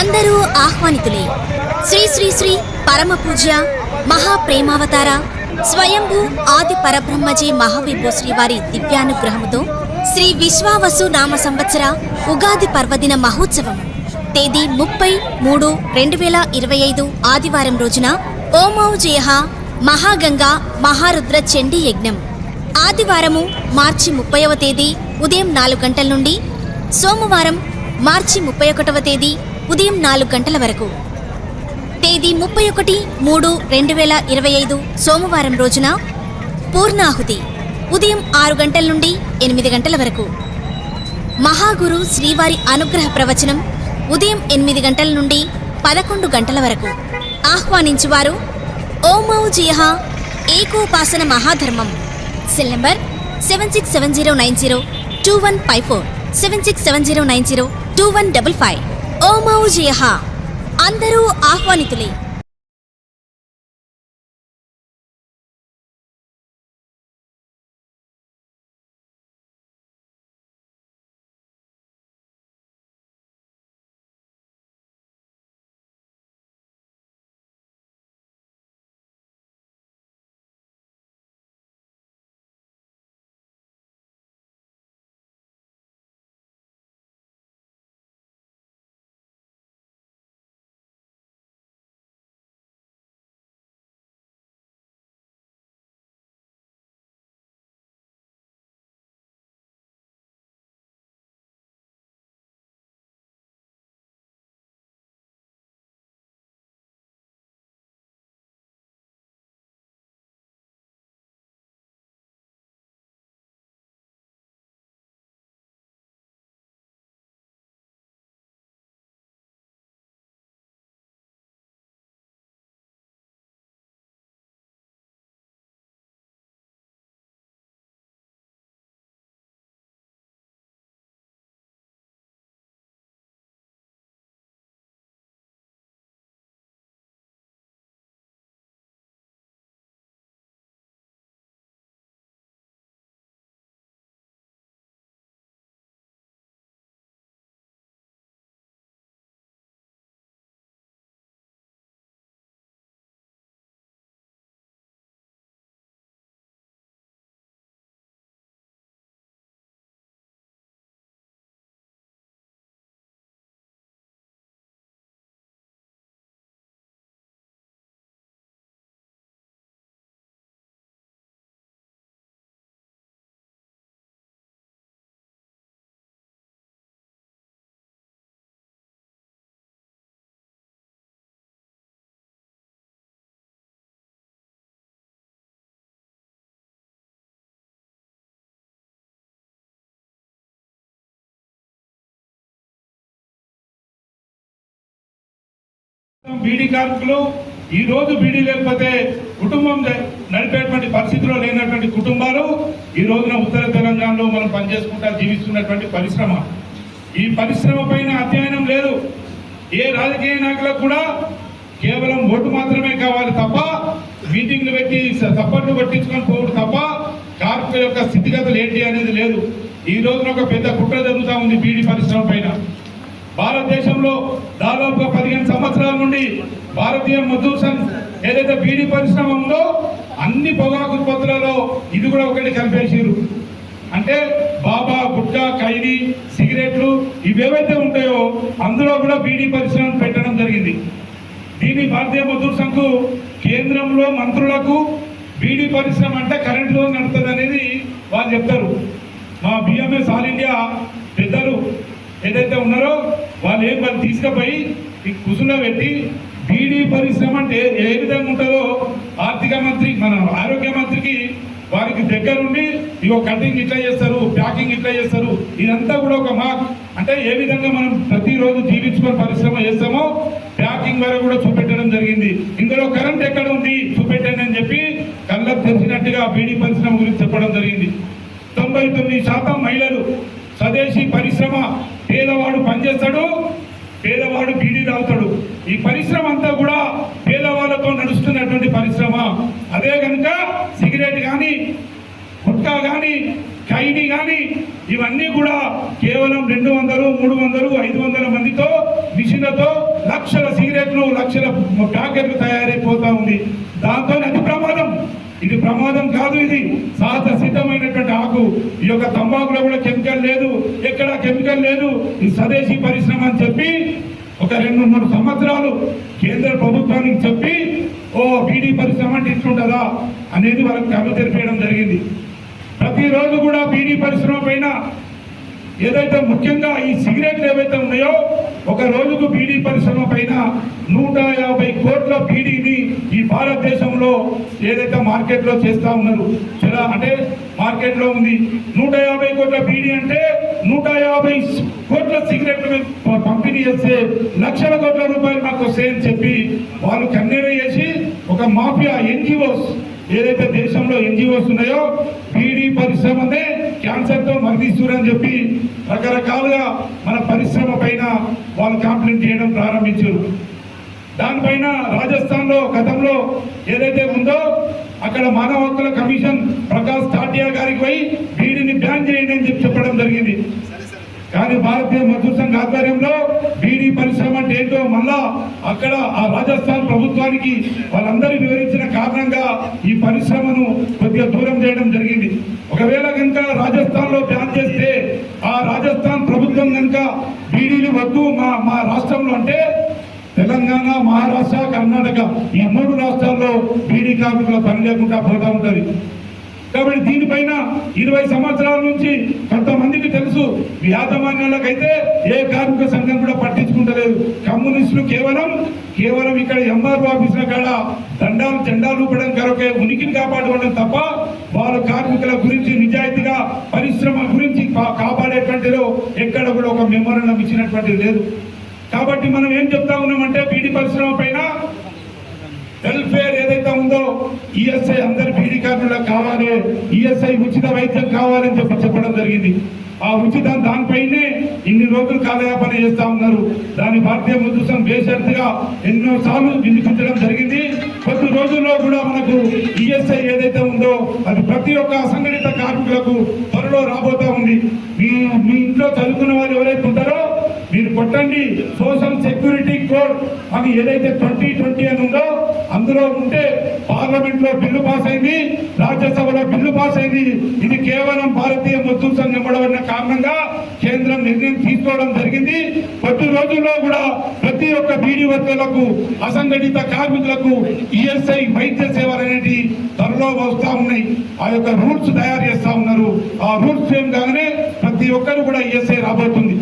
అందరూ ఆహ్వానితులే. శ్రీ శ్రీ శ్రీ పరమ పూజ్య మహాప్రేమావతార స్వయంభూ ఆది పరబ్రహ్మజీ మహావిభూ శ్రీవారి దివ్యానుగ్రహముతో శ్రీ విశ్వావసు నామ సంవత్సర ఉగాది పర్వదిన మహోత్సవం. తేదీ ముప్పై మూడు రెండు వేల ఇరవై ఐదు ఆదివారం రోజున ఓమౌజేహ మహాగంగా మహారుద్ర చండీ యజ్ఞం. ఆదివారము మార్చి ముప్పైవ తేదీ ఉదయం నాలుగు గంటల నుండి సోమవారం మార్చి ముప్పై ఒకటవ తేదీ ఉదయం నాలుగు గంటల వరకు. తేదీ ముప్పై ఒకటి మూడు రెండు వేల ఇరవై ఐదు సోమవారం రోజున పూర్ణాహుతి ఉదయం ఆరు గంటల నుండి ఎనిమిది గంటల వరకు. మహాగురు శ్రీవారి అనుగ్రహ ప్రవచనం ఉదయం ఎనిమిది గంటల నుండి పదకొండు గంటల వరకు. ఆహ్వానించువారు ఓమౌ జియహ ఏకోపాసన మహాధర్మం. Cell number seven six seven zero nine zero two one five four. Seven six seven zero nine zero two one double five. ఓ జియహ అందరూ ఆహ్వానితులే. బీడీ కార్మికులు ఈ రోజు బీడీ లేకపోతే కుటుంబం నడిపేటువంటి పరిస్థితిలో లేనటువంటి కుటుంబాలు ఈ రోజున ఉత్తర తెలంగాణలో మనం పనిచేసుకుంటా జీవిస్తున్నటువంటి పరిశ్రమ. ఈ పరిశ్రమ పైన అధ్యయనం లేదు. ఏ రాజకీయ నాయకులకు కూడా కేవలం ఓటు మాత్రమే కావాలి తప్ప మీటింగ్లు పెట్టి స- సపోర్ట్లు పట్టించుకొని పోవడం తప్ప కార్మికుల యొక్క స్థితిగతులు ఏంటి అనేది లేదు. ఈ రోజున ఒక పెద్ద కుట్ర జరుగుతూ ఉంది బీడీ పరిశ్రమ పైన. భారతదేశంలో దాదాపుగా పదిహేను సంవత్సరాల నుండి భారతీయ మజదూర్ సంఘ్ ఏదైతే బీడీ పరిశ్రమ ఉందో అన్ని పొగాకు ఉత్పత్తులలో ఇది కూడా ఒకటి కలిపేసిరు అంటే బాబా గుట్కా ఖైదీ సిగరెట్లు ఇవేవైతే ఉంటాయో అందులో కూడా బీడీ పరిశ్రమ పెట్టడం జరిగింది. దీని భారతీయ మధుర్ సంఘు కేంద్రంలో మంత్రులకు బీడీ పరిశ్రమ అంటే కరెంటులో నడుతుంది అనేది వాళ్ళు చెప్తారు. మా బిఎంఎస్ ఆల్ ఇండియా పెద్దలు ఏదైతే ఉన్నారో తీసుకుపోయి ఈ కుసులో పెట్టి బీడీ పరిశ్రమ అంటే ఏ విధంగా ఉంటుందో ఆర్థిక మంత్రి మన ఆరోగ్య మంత్రికి వారికి దగ్గరుండి ఇగో కటింగ్ ఇట్లా చేస్తారు ప్యాకింగ్ ఇట్లా చేస్తారు ఇదంతా కూడా ఒక మార్క్. అంటే ఏ విధంగా మనం ప్రతిరోజు జీవించుకొని పరిశ్రమ చేస్తామో ప్యాకింగ్ వరకు కూడా చూపెట్టడం జరిగింది. ఇందులో కరెంట్ ఎక్కడ ఉంది? చూపెట్టండి అని చెప్పి కళ్ళకు తెలిసినట్టుగా బీడీ పరిశ్రమ గురించి చెప్పడం జరిగింది. తొంభై తొమ్మిది శాతం మహిళలు స్వదేశీ పరిశ్రమ పేదవాడు పనిచేస్తాడు పేదవాడు బీడీ తాగుతాడు ఈ పరిశ్రమ అంతా కూడా పేదవాళ్ళతో నడుస్తున్నటువంటి పరిశ్రమ. అదే కనుక సిగరెట్ కానీ గుట్కా కానీ ఖైనీ కానీ ఇవన్నీ కూడా కేవలం రెండు వందలు మూడు వందలు ఐదు వందల మందితో మిషన్లతో లక్షల సిగరెట్లు లక్షల ప్యాకెట్లు తయారైపోతా ఉంది. దాంతో అది ప్రమాదం. ఇది ప్రమాదం కాదు ఇది. సహజ సిద్ధమైనటువంటి ఆకు. ఈ యొక్క తంబాకులో కూడా కెమికల్ లేదు. ఎక్కడ కెమికల్ లేదు. ఈ స్వదేశీ పరిశ్రమ అని చెప్పి ఒక రెండు మూడు సంవత్సరాలు కేంద్ర ప్రభుత్వానికి చెప్పి ఓ బీడీ పరిశ్రమ అంటే ఇట్లుంటుందా? అనేది వాళ్ళకి కళ్ళు తెలిపేయడం జరిగింది. ప్రతిరోజు కూడా బీడీ పరిశ్రమ పైన ఏదైతే ముఖ్యంగా ఈ సిగరెట్లు ఏవైతే ఉన్నాయో ఒక రోజుకు బీడీ పరిశ్రమ పైన నూట యాభై కోట్ల బీడీని ఈ భారతదేశంలో ఏదైతే మార్కెట్లో చేస్తూ ఉన్నారు చాలా అంటే మార్కెట్లో ఉంది. నూట యాభై కోట్ల బీడీ అంటే నూట యాభై కోట్ల సిగరెట్లు పంపిణీ చేస్తే లక్షల కోట్ల రూపాయలు మాకు వస్తాయని చెప్పి వాళ్ళు కన్నెర చేసి ఒక మాఫియా ఎన్జిఓస్ ఏదైతే దేశంలో ఎన్జిఓస్ ఉన్నాయో బీడీ పరిశ్రమనే క్యాన్సర్తో మరణిస్తురని చెప్పి రకరకాలుగా మన పరిశ్రమ పైన వాళ్ళు కంప్లైంట్ చేయడం ప్రారంభించారు. దానిపైన రాజస్థాన్లో గతంలో ఏదైతే ఉందో అక్కడ మానవ హక్కుల కమిషన్ ప్రకాష్ తాటియా గారికి పోయి బ్యాన్ చేయండి అని చెప్పి చెప్పడం జరిగింది. కానీ భారతీయ మజదూర్ సంఘ ఆధ్వర్యంలో బీడీ పరిశ్రమ అంటే ఏంటో మళ్ళా అక్కడ ఆ రాజస్థాన్ ప్రభుత్వానికి వాళ్ళందరూ వివరించిన కారణంగా ఈ పరిశ్రమను కొద్దిగా దూరం చేయడం జరిగింది. ఒకవేళ కనుక రాజస్థాన్లో బ్యాన్ చేస్తే ఆ రాజస్థాన్ ప్రభుత్వం కనుక బీడీలు వద్దు మా మా రాష్ట్రంలో అంటే తెలంగాణ మహారాష్ట్ర కర్ణాటక ఈ మూడు రాష్ట్రాల్లో బీడీ కార్మికుల పని లేకుండా పోతా ఉంటుంది. కాబట్టి దీనిపైన ఇరవై సంవత్సరాల నుంచి కొంతమందికి తెలుసు యాజమాన్యాలకైతే ఏ కార్మిక సంఘం కూడా పట్టించుకుంటలేదు. కమ్యూనిస్టులు కేవలం కేవలం ఇక్కడ ఎంఆర్ఓ ఆఫీసుల కాడ దండాలు జెండాలు ఊపడం కొరకే ఉనికిని కాపాడుకోవడం తప్ప వాళ్ళ కార్మికుల గురించి నిజాయితీగా పరిశ్రమ గురించి కా- కాపాడేటువంటిలో ఎక్కడ కూడా ఒక మెమోరండం ఇచ్చినటువంటిది లేదు. కాబట్టి మనం ఏం చెప్తా ఉన్నామంటే పీడి పరిశ్రమ పైన వెల్ఫేర్ ఏదైతే ఉందో ఈఎస్ఐ అందరి బీడీ కార్డులకు కావాలి ఈఎస్ఐ ఉచిత వైద్యం కావాలని చెప్పి చెప్పడం జరిగింది. ఆ ఉచితం దానిపైనే ఇన్ని రోజులు కాలయాపన చేస్తా ఉన్నారు. దాని భారతీయ ముద్దుసం బేషరతుగా ఎన్నో సార్లు వినిపించడం జరిగింది. కొద్ది రోజుల్లో కూడా మనకు ఈఎస్ఐ ఏదైతే ఉందో అది ప్రతి ఒక్క అసంఘటిత కార్మికులకు త్వరలో రాబోతా ఉంది. మీ మీ ఇంట్లో చదువుకున్న వారు ఎవరైతే ఉంటారో మీరు కొట్టండి. సోషల్ సెక్యూరిటీ కోడ్ అని ఏదైతే ట్వంటీ ట్వంటీ అని ఉందో అందులో ఉంటే పార్లమెంట్లో బిల్లు పాస్ అయింది రాజ్యసభలో బిల్లు పాస్ అయింది. ఇది కేవలం భారతీయ మజ్దూర్ సంఘం గొడవన్న కారణంగా కేంద్రం నిర్ణయం తీసుకోవడం జరిగింది. కొద్ది రోజుల్లో కూడా ప్రతి ఒక్క బీడీ వర్గాలకు అసంఘటిత కార్మికులకు ఈఎస్ఐ వైద్య సేవలు అనేవి త్వరలో వస్తా ఉన్నాయి. ఆ యొక్క రూల్స్ తయారు చేస్తా ఉన్నారు. ఆ రూల్స్ ఏం కాగానే ప్రతి ఒక్కరు కూడా ఈఎస్ఐ రాబోతుంది.